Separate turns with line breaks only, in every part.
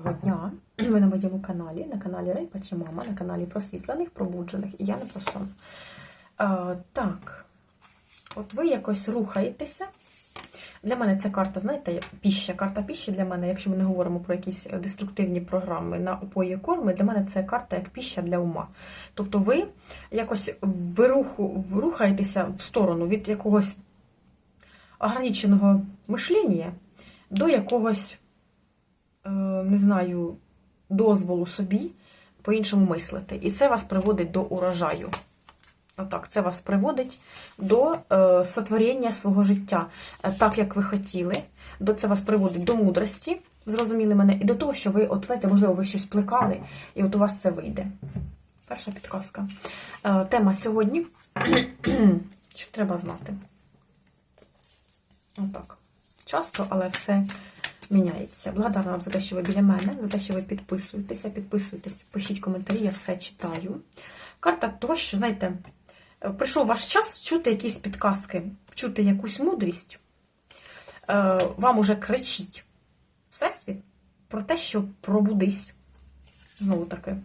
Доброго дня! Ви на моєму каналі, на каналі Рейпа чи Мама, на каналі просвітлених, пробуджених, і я не про сон. А, так, от ви якось рухаєтеся. Для мене ця карта, знаєте, піща, карта піщі для мене, якщо ми не говоримо про якісь деструктивні програми на опої корми, для мене це карта як піща для ума. Тобто ви якось вируху, рухаєтеся в сторону від якогось ограниченого мишлення до якогось е, не знаю, дозволу собі по-іншому мислити. І це вас приводить до урожаю. Отак, це вас приводить до е, сотворення свого життя е, так, як ви хотіли. До це вас приводить до мудрості, зрозуміли мене, і до того, що ви, от знаєте, можливо, ви щось плекали, і от у вас це вийде. Перша підказка. Е, тема сьогодні. що треба знати? Отак. Часто, але все міняється. Благодарна вам за те, що ви біля мене, за те, що ви підписуєтеся, підписуєтесь, пишіть коментарі, я все читаю. Карта того, що, знаєте, прийшов ваш час чути якісь підказки, чути якусь мудрість. Е, Вам уже кричить Всесвіт про те, що пробудись. Знову таки.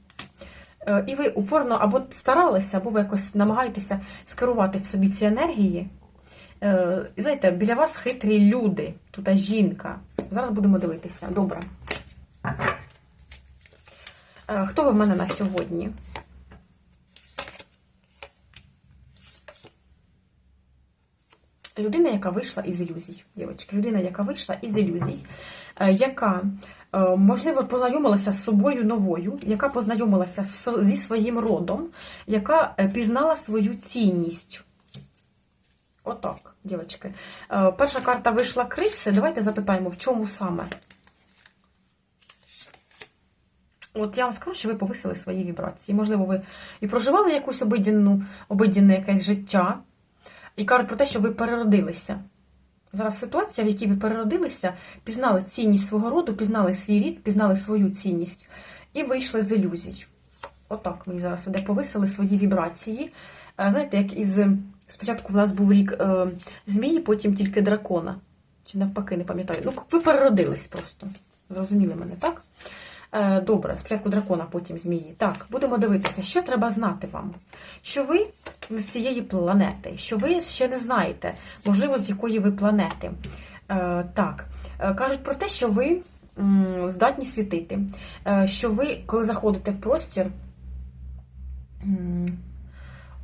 Е, І ви упорно або старалися, або ви якось намагаєтеся скерувати в собі ці енергії. Е, І знаєте, біля вас хитрі люди, тут жінка. Зараз будемо дивитися. Добре. Е, Хто ви в мене на сьогодні? Людина, яка вийшла із ілюзій, дівчатки, людина, яка вийшла із ілюзій, е, яка, можливо, познайомилася з собою новою, яка познайомилася зі своїм родом, яка пізнала свою цінність. Отак, дівчатки. Е, Перша карта вийшла криси. Давайте запитаємо, в чому саме. От я вам скажу, що ви повисили свої вібрації. Можливо, ви і проживали якусь обидінну, обидінне якесь життя, і кажуть про те, що ви переродилися. Зараз ситуація, в якій ви переродилися, пізнали цінність свого роду, пізнали свій рід, пізнали свою цінність і вийшли з ілюзій. Отак ми зараз іде повисили свої вібрації. Е, Знаєте, як із спочатку в нас був рік е, змії, потім тільки дракона. Чи навпаки, не пам'ятаю. Ну, ви переродились просто. Зрозуміли мене, так? Е, Добре, спочатку дракона, потім змії. Так, будемо дивитися, що треба знати вам. Що ви з цієї планети, що ви ще не знаєте, можливо, з якої ви планети. Е, Так, Е, кажуть про те, що ви м, здатні світити, Е, що ви, коли заходите в простір, м,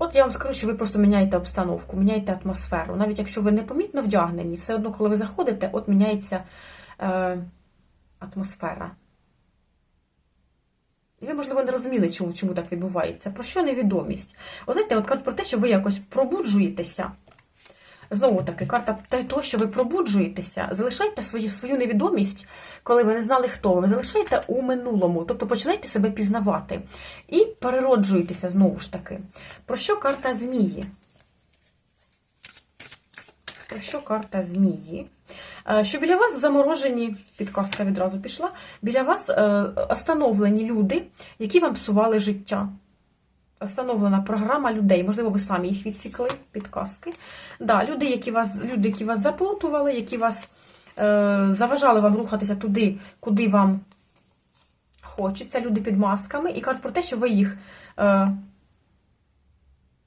От я вам скажу, що ви просто міняєте обстановку, міняєте атмосферу. Навіть якщо ви непомітно вдягнені, все одно, коли ви заходите, от міняється е, атмосфера. І ви, можливо, не розуміли, чому, чому так відбувається. Про що невідомість? О, знаєте, от кажуть про те, що ви якось пробуджуєтеся. Знову таки, карта того, що ви пробуджуєтеся, залишайте свою свою невідомість, коли ви не знали, хто ви. Залишаєте у минулому, тобто починайте себе пізнавати. І перероджуєтеся знову ж таки. Про що карта змії? Про що карта змії? Е, Що біля вас заморожені, підказка відразу пішла, біля вас е, остановлені люди, які вам псували життя. Остановлена програма людей, можливо, ви самі їх відсікли, підказки. Да, люди, які вас, люди, які вас заплутували, які вас е, заважали вам рухатися туди, куди вам хочеться, люди під масками, і кажуть про те, що ви їх, е,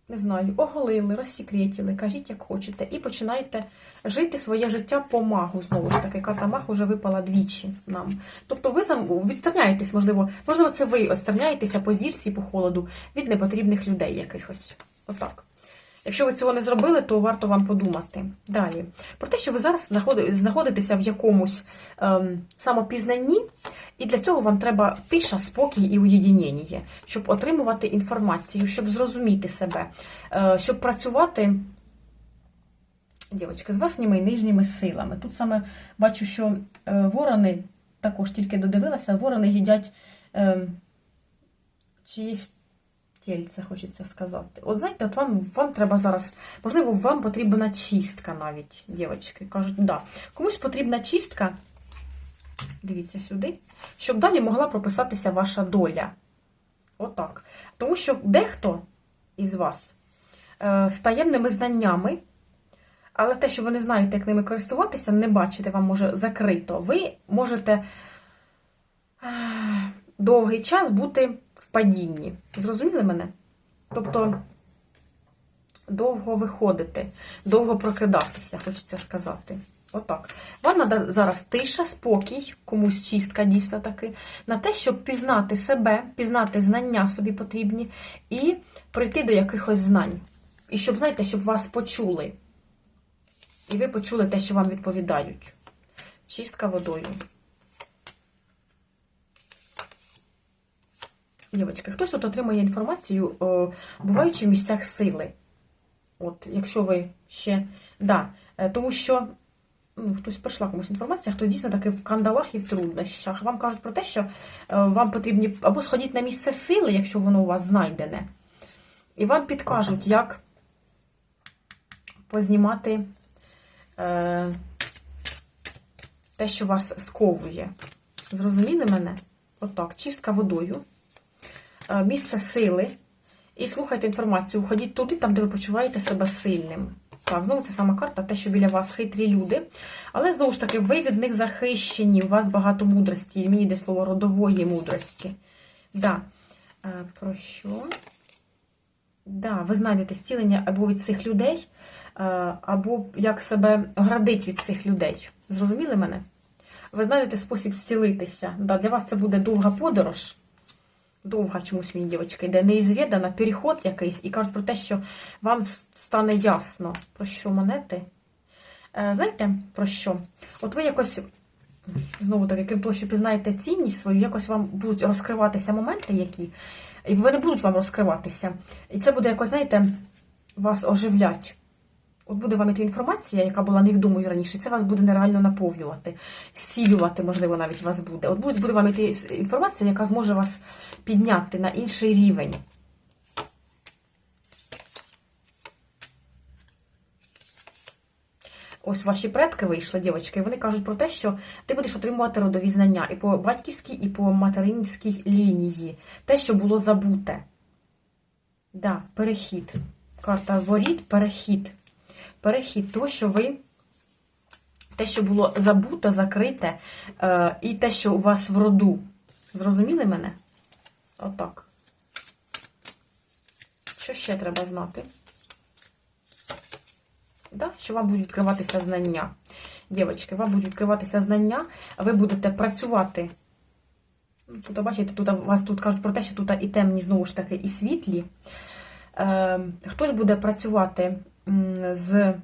не знаю, оголили, розсікретіли, кажіть, як хочете, і починайте жити своє життя по магу. Знову ж таки, карта маг вже випала двічі нам. Тобто ви відстраняєтесь, можливо, можливо, це ви відстраняєтеся по зірці, по холоду від непотрібних людей якихось. Отак. Якщо ви цього не зробили, то варто вам подумати. Далі. Про те, що ви зараз знаходитеся в якомусь ем, самопізнанні, і для цього вам треба тиша, спокій і уєдінення, щоб отримувати інформацію, щоб зрозуміти себе, е, щоб працювати. Дівчатки, з верхніми і нижніми силами. Тут саме бачу, що е, ворони, також тільки додивилася, ворони їдять е, чиїсь тільце, хочеться сказати. От знаєте, от вам, вам треба зараз, можливо, вам потрібна чистка навіть, дівчатки. Кажуть, да. Комусь потрібна чистка, дивіться сюди, щоб далі могла прописатися ваша доля. Отак. Тому що дехто із вас е, з таємними знаннями. Але те, що ви не знаєте, як ними користуватися, не бачите, вам може закрито. Ви можете довгий час бути падінні. Зрозуміли мене? Тобто довго виходити, довго прокидатися, хочеться сказати. Отак. Вам зараз тиша, спокій, комусь чистка дійсно таки, на те, щоб пізнати себе, пізнати знання собі потрібні і прийти до якихось знань. І щоб, знаєте, щоб вас почули. І ви почули те, що вам відповідають. Чистка водою. Дівчатки, хтось тут отримує інформацію, о, буваючи в місцях сили. От, якщо ви ще. Да, е, тому що ну, хтось прийшла комусь інформація, хтось дійсно таки в кандалах і в труднощах. Вам кажуть про те, що е, вам потрібні або сходіть на місце сили, якщо воно у вас знайдене, і вам підкажуть, як познімати е, те, що вас сковує. Зрозуміли мене? Отак, чистка водою, місце сили. І слухайте інформацію, ходіть туди, там, де ви почуваєте себе сильним. Так, знову це сама карта, те, що біля вас хитрі люди. Але знову ж таки, ви від них захищені, у вас багато мудрості. Мені йде слово родової мудрості. Да. Е, Про що? Да, ви знайдете зцілення або від цих людей, е, або як себе градить від цих людей. Зрозуміли мене? Ви знайдете спосіб зцілитися. Да, Для вас це буде довга подорож. Довга чомусь мені дівчинка йде, неізвідана, переход якийсь, і кажуть про те, що вам стане ясно, про що монети. Е, знаєте, про що? От ви якось, знову таки, крім того, що пізнаєте цінність свою, якось вам будуть розкриватися моменти, які, і вони будуть вам розкриватися. І це буде якось, знаєте, вас оживлять. От буде вам іти інформація, яка була невідомою раніше, це вас буде нереально наповнювати, зцілювати, можливо, навіть вас буде. От буде, вам іти інформація, яка зможе вас підняти на інший рівень. Ось ваші предки вийшли, дівчатки, і вони кажуть про те, що ти будеш отримувати родові знання і по батьківській, і по материнській лінії. Те, що було забуте. Да, перехід. Карта воріт, перехід перехід, то, що ви, те, що було забуто, закрите, е, і те, що у вас в роду. Зрозуміли мене? Отак. Що ще треба знати? Да? Що вам будуть відкриватися знання. Дівчатки, вам будуть відкриватися знання, ви будете працювати. Тут, бачите, тут вас тут кажуть про те, що тут і темні, знову ж таки, і світлі. Е, Хтось буде працювати з,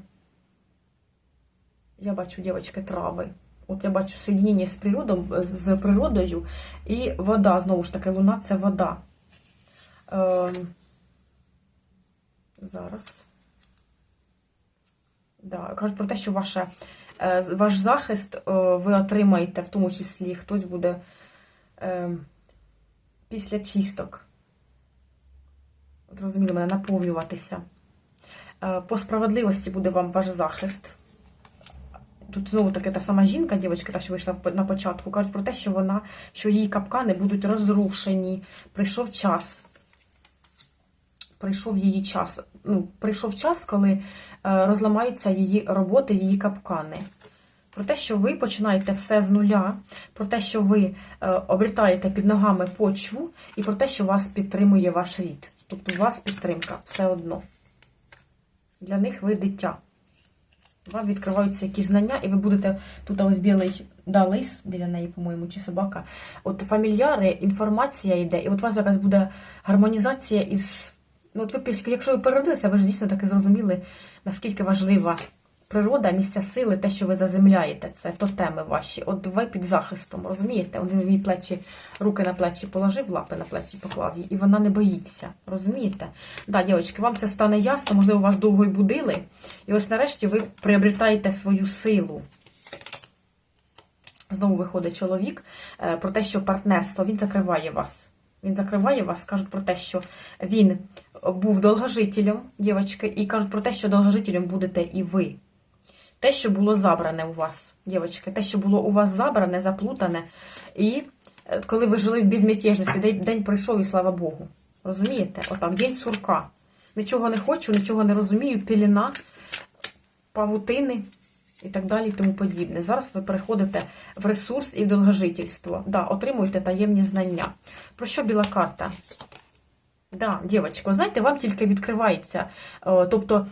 я бачу, дівчатки, трави. От я бачу соєднення з природом, з природою і вода, знову ж таки, луна це вода. Е, Зараз. Да, Кажуть про те, що ваше, е, ваш захист е, ви отримаєте, в тому числі хтось буде е, після чисток. Зрозуміло, мене наповнюватися. Е, по справедливості буде вам ваш захист. Тут знову таки та сама жінка, дівчинка, та що вийшла на початку, кажуть про те, що вона, що її капкани будуть розрушені. Прийшов час. Прийшов її час. Ну, Прийшов час, коли е, розламаються її роботи, її капкани. Про те, що ви починаєте все з нуля, про те, що ви е, обертаєте під ногами почву, і про те, що вас підтримує ваш рід. Тобто у вас підтримка все одно. Для них ви дитя. Вам відкриваються якісь знання, і ви будете тут ось білий да, лис біля неї, по-моєму, чи собака. От фамільяри, інформація йде, і от у вас зараз буде гармонізація із. Ну, от ви, якщо ви переродилися, ви ж дійсно таки зрозуміли, наскільки важлива природа, місця сили, те, що ви заземляєте, це тотеми ваші. От ви під захистом, розумієте? Він в її плечі, руки на плечі положив, лапи на плечі поклав її, і вона не боїться. Розумієте? Да, дівчатки, вам це стане ясно, можливо, вас довго й будили. І ось нарешті ви приобретаєте свою силу. Знову виходить чоловік е, про те, що партнерство він закриває вас. Він закриває вас, кажуть про те, що він був довгожителем, дівчатки, і кажуть про те, що довгожителем будете і ви. Те, що було забране у вас, дівчатки, те, що було у вас забране, заплутане. І е, коли ви жили в безмятежності, день, пройшов і слава Богу. Розумієте? Отак, день сурка. Нічого не хочу, нічого не розумію, піліна, павутини. і так далі, і тому подібне. Зараз ви переходите в ресурс і в довгожительство. Да, отримуєте таємні знання. Про що біла карта? Да, дівчатко, знаєте, вам тільки відкривається. Е, Тобто,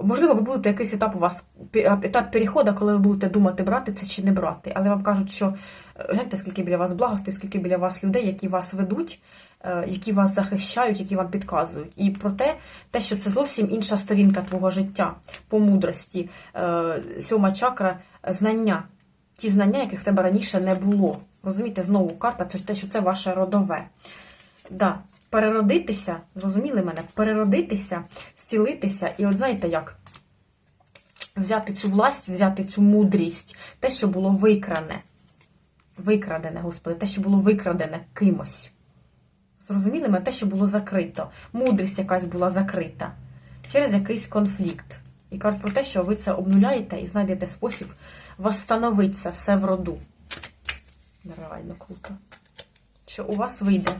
можливо, ви будете якийсь етап у вас етап переходу, коли ви будете думати, брати це чи не брати. Але вам кажуть, що е, гляньте, скільки біля вас благостей, скільки біля вас людей, які вас ведуть, е, які вас захищають, які вам підказують. І про те, те, що це зовсім інша сторінка твого життя по мудрості, е, сьома чакра, знання. Ті знання, яких в тебе раніше не було. Розумієте, знову карта, це те, що це ваше родове. Да, переродитися, зрозуміли мене? Переродитися, зцілитися, і от знаєте як? Взяти цю власть, взяти цю мудрість, те, що було викране. Викрадене, Господи, те, що було викрадене кимось. Зрозуміли мене? Те, що було закрито. Мудрість якась була закрита через якийсь конфлікт. І кажуть про те, що ви це обнуляєте і знайдете спосіб восстановити це все в роду. Реально круто. Що у вас вийде.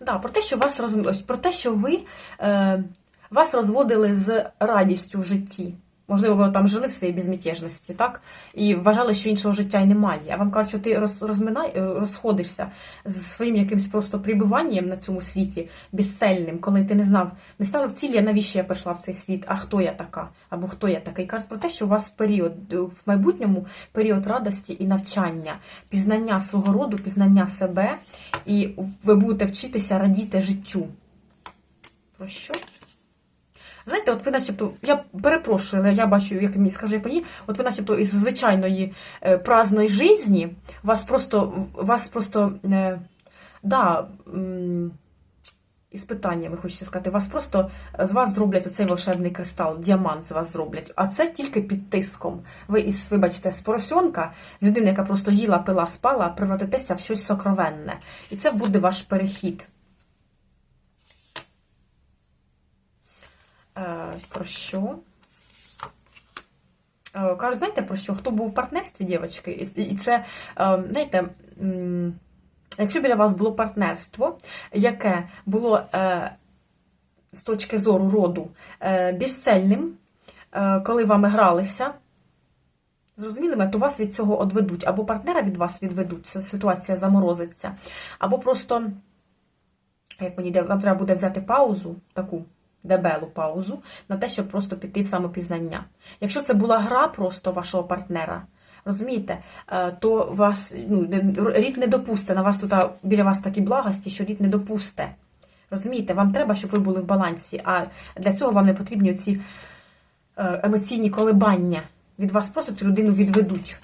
Да, про те, що вас роз... про те, що ви е, вас розводили з радістю в житті. Можливо, ви там жили в своїй безмятежності, так? І вважали, що іншого життя й немає. А вам кажуть, що ти роз, розминай, е, розходишся з своїм якимось просто прибуванням на цьому світі безцельним, коли ти не знав, не ставив цілі, навіщо я прийшла в цей світ, а хто я така, або хто я такий. Кажуть про те, що у вас період в майбутньому період радості і навчання, пізнання свого роду, пізнання себе, і ви будете вчитися радіти життю. Про що? Знаєте, от ви начебто, я перепрошую, але я бачу, як мені скаже пані, от ви начебто із звичайної е, праздної житті, вас просто, вас просто, е, да, м, із питаннями, хочеться сказати, вас просто з вас зроблять оцей волшебний кристал, діамант з вас зроблять. А це тільки під тиском. Ви із, вибачте, з поросенка, людина, яка просто їла, пила, спала, превратитеся в щось сокровенне. І це буде ваш перехід. Про що? Е, Кажуть, знаєте про що? Хто був в партнерстві, дівчатки? І це, е, знаєте, якщо біля вас було партнерство, яке було е, з точки зору роду е, безцельним, е, коли вами гралися, зрозуміли то вас від цього одведуть. Або партнера від вас відведуть, ситуація заморозиться, або просто, як мені вам треба буде взяти паузу таку дебелу паузу на те, щоб просто піти в самопізнання. Якщо це була гра просто вашого партнера, розумієте, е, то вас ну, рід не допусте, на вас тут біля вас такі благості, що рід не допусте. Розумієте, вам треба, щоб ви були в балансі, а для цього вам не потрібні ці емоційні колебання. Від вас просто цю людину відведуть.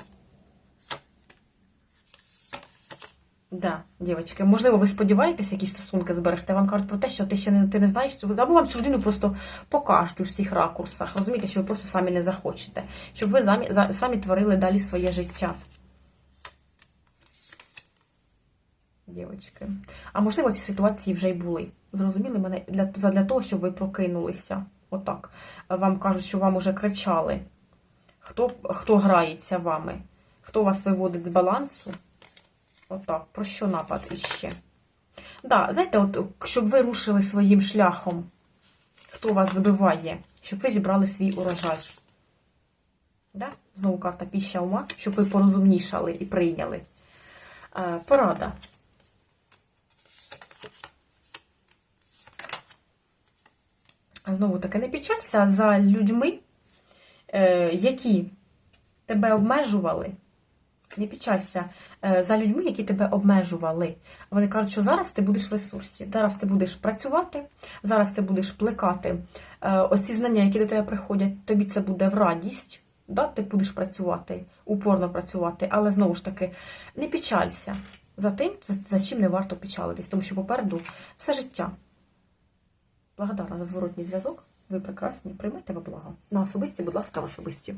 Да, дівчатки, можливо, ви сподіваєтесь якісь стосунки зберегти, вам кажуть про те, що ти ще не, ти не знаєш цього, або вам цю людину просто покажуть у всіх ракурсах. Розумієте, що ви просто самі не захочете, щоб ви самі, самі творили далі своє життя. Дівчатки. А можливо, ці ситуації вже й були. Зрозуміли мене для, для того, щоб ви прокинулися. Отак. Вам кажуть, що вам уже кричали. Хто, хто грається вами? Хто вас виводить з балансу? Отак, про що напад іще? Да, знаєте, от, щоб ви рушили своїм шляхом, хто вас збиває, щоб ви зібрали свій урожай. Да? Знову карта піща ума, щоб ви порозумнішали і прийняли. Е, порада. Знову таки, не печалься за людьми, е, які тебе обмежували. Не печалься е, за людьми, які тебе обмежували. Вони кажуть, що зараз ти будеш в ресурсі, зараз ти будеш працювати, зараз ти будеш плекати е, оці знання, які до тебе приходять, тобі це буде в радість. Да? Ти будеш працювати, упорно працювати, але знову ж таки, не печалься за тим, за, чим не варто печалитись, тому що попереду все життя. Благодарна за зворотній зв'язок. Ви прекрасні, приймайте во благо. На особисті, будь ласка, в особисті.